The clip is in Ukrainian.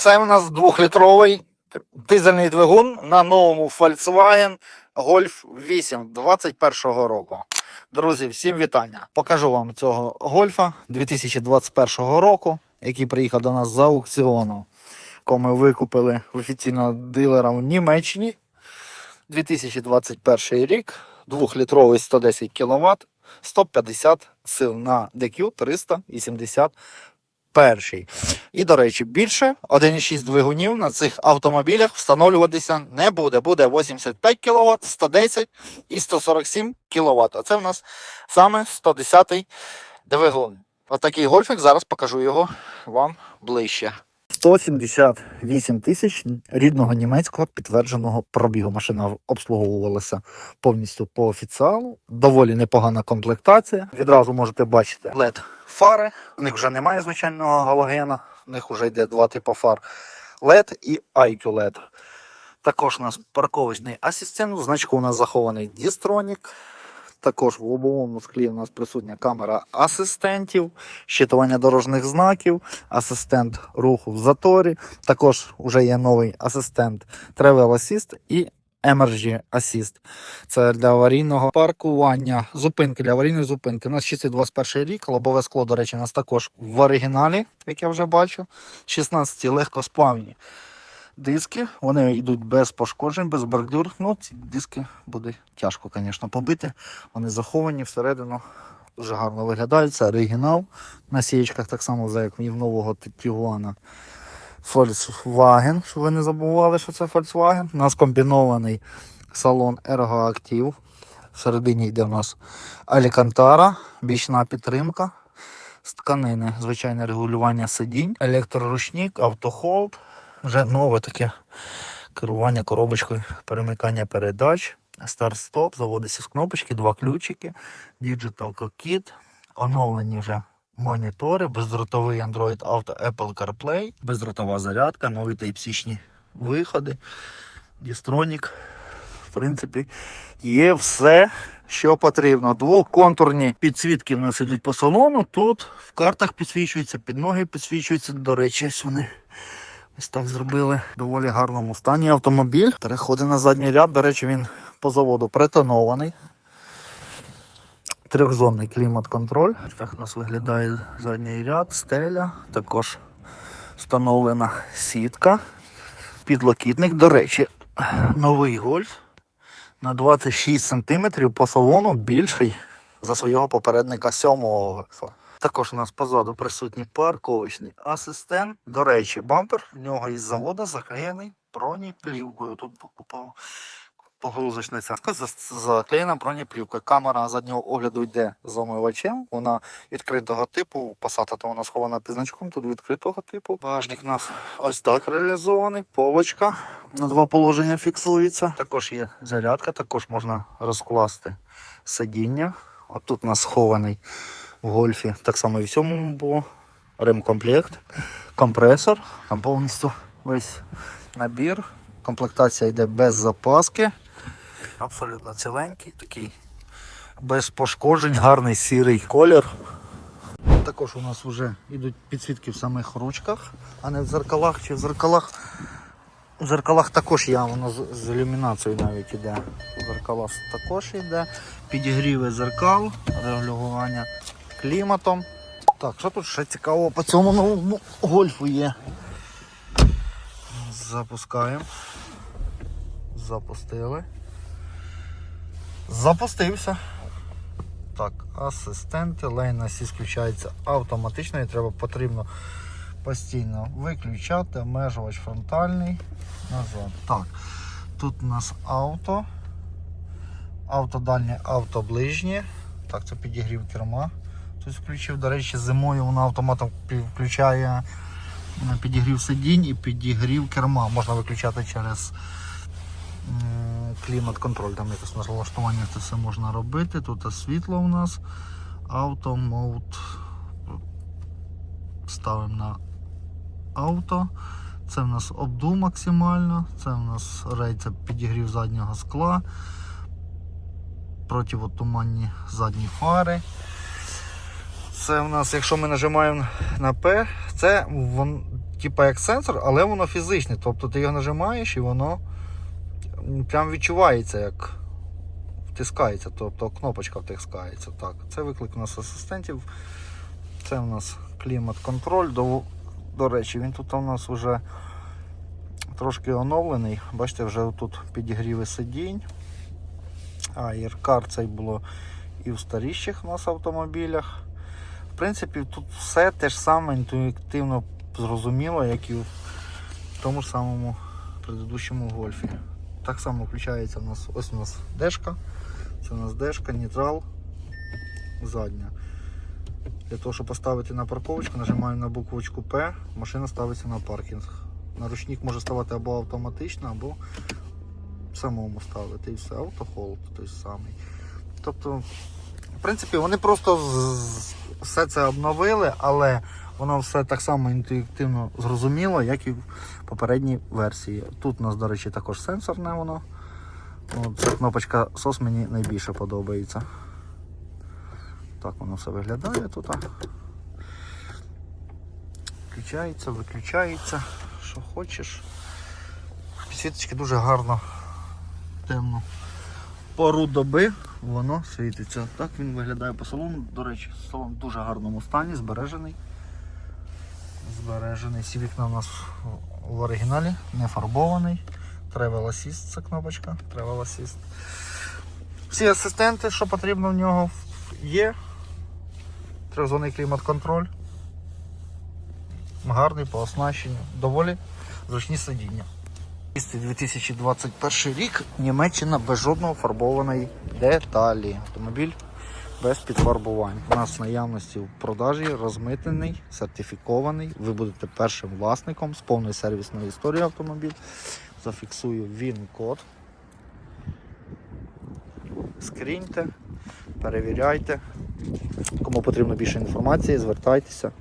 Це у нас двохлітровий дизельний двигун на новому Volkswagen Golf 8 21 року. Друзі, всім вітання. Покажу вам цього гольфа 2021 року, який приїхав до нас з аукціону, якого ми викупили в офіційного дилера в Німеччині. 2021 рік, двохлітровий 110 кВт, 150 сил на DQ 380 перший. І, до речі, більше 1,6 двигунів на цих автомобілях встановлюватися не буде. Буде 85 кВт, 110 і 147 кВт. Оце в нас саме 110 двигун. Отакий гольфик, зараз покажу його вам ближче. 178 тисяч рідного німецького підтвердженого пробігу. Машина обслуговувалася повністю по офіціалу. Доволі непогана комплектація. Відразу можете бачити LED фари. У них вже немає звичайного галогена. У них вже йде два типи фар LED і IQ LED. Також у нас парковочний асистент. Значку у нас захований Distronic. Також в лобовому склі у нас присутня камера асистентів, щитування дорожніх знаків, асистент руху в заторі. Також вже є новий асистент Travel Assist і Emergency Assist. Це для аварійного паркування, зупинки для аварійної зупинки. У нас 621 рік, лобове скло, до речі, у нас також в оригіналі, як я вже бачу. 16 легкосплавні диски. Вони йдуть без пошкоджень, без бордюр. Ну, ці диски буде тяжко, звісно, побити. Вони заховані всередину. Дуже гарно виглядають. Це оригінал. На сієчках так само, як і в нового Тiguana. Volkswagen, щоб ви не забували, що це Volkswagen. У нас комбінований салон Ergoactive. Всередині йде у нас Алікантара, бічна підтримка з тканини, звичайне регулювання сидінь, електроручник, автохолд, вже нове таке керування коробочкою, перемикання передач, старт-стоп, заводиться з кнопочки, два ключики, Digital Cockpit, оновлені вже монітори, бездротовий Android Auto Apple CarPlay, бездротова зарядка, нові Type-C виходи, Distronic. В принципі, є все, що потрібно. Двоконтурні підсвітки в нас ідуть по салону. Тут в картах підсвічуються, під ноги підсвічуються. До речі, ось вони ось так зробили. Доволі гарному стані автомобіль. Переходить на задній ряд. До речі, він по заводу притонований. Трьохзонний клімат-контроль. Так у нас виглядає задній ряд, стеля. Також встановлена сітка. Підлокітник. До речі, новий гольф на 26 см по салону більший за свого попередника сьомого гольфа. Також у нас позаду присутній парковочний асистент. До речі, бампер в нього із заводу заклеєний бронеплівкою. Тут покупав погрузочна цятка за- заклеєна бронеплівкою. Камера заднього огляду йде з омивачем. Вона відкритого типу. Passat то вона схована під значком, тут відкритого типу. Багажник у нас ось так реалізований. Полочка на два положення фіксується. Також є зарядка, також можна розкласти сидіння. От тут у нас схований в гольфі. Так само і в цьому було. Ремкомплект, компресор, там повністю весь набір. Комплектація йде без запаски. Абсолютно ціленький, такий без пошкоджень, гарний сірий колір. Також у нас вже йдуть підсвітки в самих ручках, а не в зеркалах чи в зеркалах. В зеркалах також є, воно з, з ілюмінацією навіть іде. В зеркалах також йде. Підігріви зеркал, регулювання кліматом. Так, що тут ще цікавого по цьому новому гольфу є? Запускаємо. Запустили. Запустився. Так, асистенти, лейн асіст включається автоматично і треба потрібно постійно виключати, обмежувач фронтальний. Назад. Так, тут у нас авто. Авто дальнє, авто ближнє. Так, це підігрів керма. Тут включив, до речі, зимою воно автоматом включає е, підігрів сидінь і підігрів керма. Можна виключати через клімат-контроль. Там якось налаштування це все можна робити. Тут світло у нас. Авто мод. Ставимо на авто. Це в нас обду максимально. Це в нас рейця підігрів заднього скла. Противотуманні задні фари. Це в нас, якщо ми нажимаємо на П, це вон, типа як сенсор, але воно фізичне. Тобто ти його нажимаєш і воно прям відчувається, як втискається, тобто кнопочка втискається. Так, це виклик у нас асистентів. Це у нас клімат-контроль. До, до речі, він тут у нас вже трошки оновлений. Бачите, вже тут підігріви сидінь. А, іркар цей було і в старіших у нас автомобілях. В принципі, тут все те ж саме інтуїтивно зрозуміло, як і в тому ж самому предыдущому гольфі. Так само включається у нас ось у нас дешка. Це у нас дешка, нейтрал, задня. Для того, щоб поставити на парковочку, нажимаю на буквочку П, машина ставиться на паркінг. Наручник може ставати або автоматично, або самому ставити. І все, автохолд той самий. Тобто, в принципі, вони просто все це обновили, але воно все так само інтуїтивно зрозуміло, як і в попередній версії. Тут у нас, до речі, також сенсорне воно. Ця кнопочка SOS мені найбільше подобається. Так воно все виглядає тут. Включається, виключається, що хочеш. Підсвіточки дуже гарно темно. Пору доби воно світиться. Так він виглядає по салону. До речі, салон в дуже гарному стані, збережений. Збережений. Всі вікна у нас в оригіналі, не фарбований. Travel Assist це кнопочка. Travel Assist. Всі асистенти, що потрібно в нього, є. Трьохзонний клімат-контроль. Гарний по оснащенню. Доволі зручні сидіння. 2021 рік Німеччина без жодного фарбованої деталі. Автомобіль без підфарбувань. У нас в наявності в продажі розмитнений, сертифікований. Ви будете першим власником з повною сервісною історією автомобіль. Зафіксую він-код. Скріньте, перевіряйте. Кому потрібно більше інформації, звертайтеся.